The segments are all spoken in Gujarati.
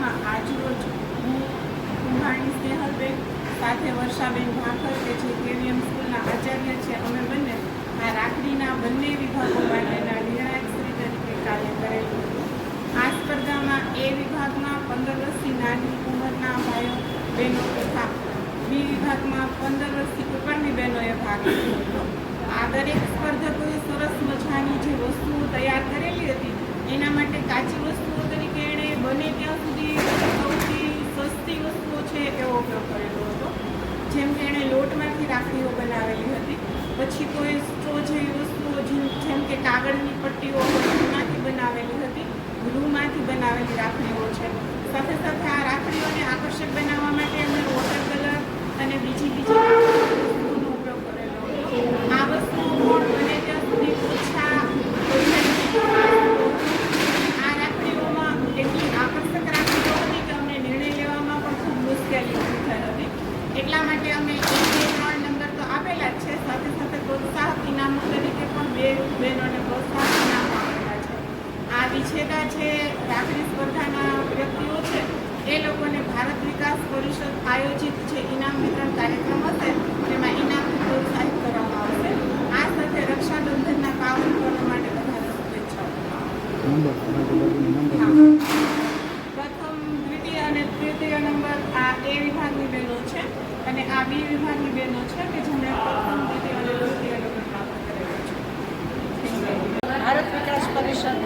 સ્પર્ધામાં આજરોજ હું કુંભાણી સ્નેહલબેન સાથે વર્ષાબેન ભાખર કે જે કેવીએમ સ્કૂલના આચાર્ય છે, અમે બંને આ રાખડીના બંને વિભાગો માટેના નિર્ણાયક શ્રી તરીકે કાર્ય કરેલું આ સ્પર્ધામાં એ વિભાગમાં પંદર વર્ષથી નાની ઉંમરના ભાઈઓ, બહેનો તથા બી વિભાગમાં પંદર વર્ષથી ઉપરની બહેનોએ ભાગ લીધો હતો. આ દરેક સ્પર્ધકોએ સરસ મજાની જે વસ્તુઓ તૈયાર કરેલી હતી એના માટે કાચી વસ્તુઓ તરીકે એણે બને ત્યાં સુધી સૌથી સસ્તી વસ્તુઓ છે એવો ઉપયોગ કરેલો હતો જેમ કે એણે લોટમાંથી રાખડીઓ બનાવેલી હતી પછી કોઈ સ્ટ્રો જેવી વસ્તુઓ જેમ જેમ કે કાગળની પટ્ટીઓ હોય બનાવેલી હતી. રૂમાંથી બનાવેલી રાખડીઓ છે. સાથે સાથે આ રાખડીઓને આકર્ષક બનાવવા માટે અમે વોટર કલર અને બીજી બીજી વસ્તુઓનો ઉપયોગ કરેલો. આ વસ્તુ બને ત્યાં સુધી ઓછા આ રાખડીઓમાં એટલી આકર્ષક રાખડીઓ હતી કે અમને નિર્ણય લેવામાં પણ ખૂબ મુશ્કેલી ઊભી થઈ એટલા માટે અમે એક બે ત્રણ નંબર તો આપેલા જ છે સાથે સાથે પ્રોત્સાહક ઇનામો તરીકે પણ બે બહેનોને પ્રોત્સાહક ઇનામો આપેલા છે આ જે છે રાખડી સ્પર્ધાના વ્યક્તિઓ છે, એ લોકોને ભારત વિકાસ પરિષદ આયોજિત જે ઇનામ વિતરણ કાર્યક્રમ હશે, તેમાં ઇનામ પ્રોત્સાહિત કરવામાં આવશે. આ સાથે રક્ષાબંધનના પાવન પર્વ માટે બધાને શુભેચ્છાઓ. એ વિભાગની બહેનો છે અને આ બી વિભાગની બહેનો છે કે જેમણે પ્રથમ, દ્વિતીય અને તૃતીય નંબર પ્રાપ્ત કરેલો છે. ભારત વિકાસ પરિષદ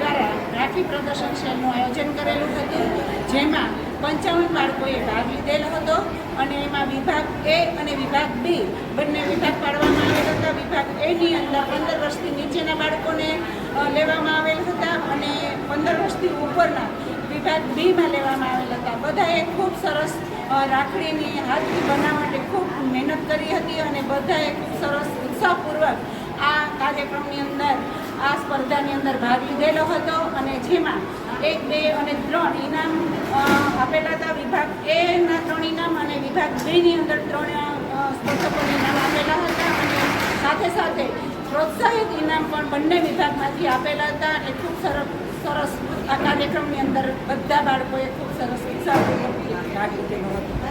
દ્વારા પ્રદર્શન શેલનું આયોજન કરેલું હતું, જેમાં પંચાવન બાળકોએ ભાગ લીધેલો હતો અને એમાં વિભાગ એ અને વિભાગ બી બંને વિભાગ પાડવામાં આવેલ હતા. વિભાગ એની અંદર પંદર વર્ષથી નીચેના બાળકોને લેવામાં આવેલ હતા અને પંદર વર્ષથી ઉપરના વિભાગ બીમાં લેવામાં આવેલ હતા. બધાએ ખૂબ સરસ રાખડીની હાથથી બનાવવા માટે ખૂબ મહેનત કરી હતી અને બધાએ ખૂબ સરસ ઉત્સાહપૂર્વક આ કાર્યક્રમની અંદર આ સ્પર્ધાની અંદર ભાગ લીધેલો હતો અને જેમાં એક, બે અને ત્રણ ઇનામ આપેલા હતા. વિભાગ એના ત્રણ ઇનામ અને વિભાગ બેની અંદર ત્રણ સ્પર્ધકોને ઇનામ આપેલા હતા. અને સાથે સાથે પ્રોત્સાહિત ઇનામ પણ બંને વિભાગમાંથી આપેલા હતા. એ ખૂબ સરસ સરસ આ કાર્યક્રમની અંદર બધા બાળકોએ ખૂબ સરસ ઉત્સાહપૂર્વક ભાગ લીધેલો હતો.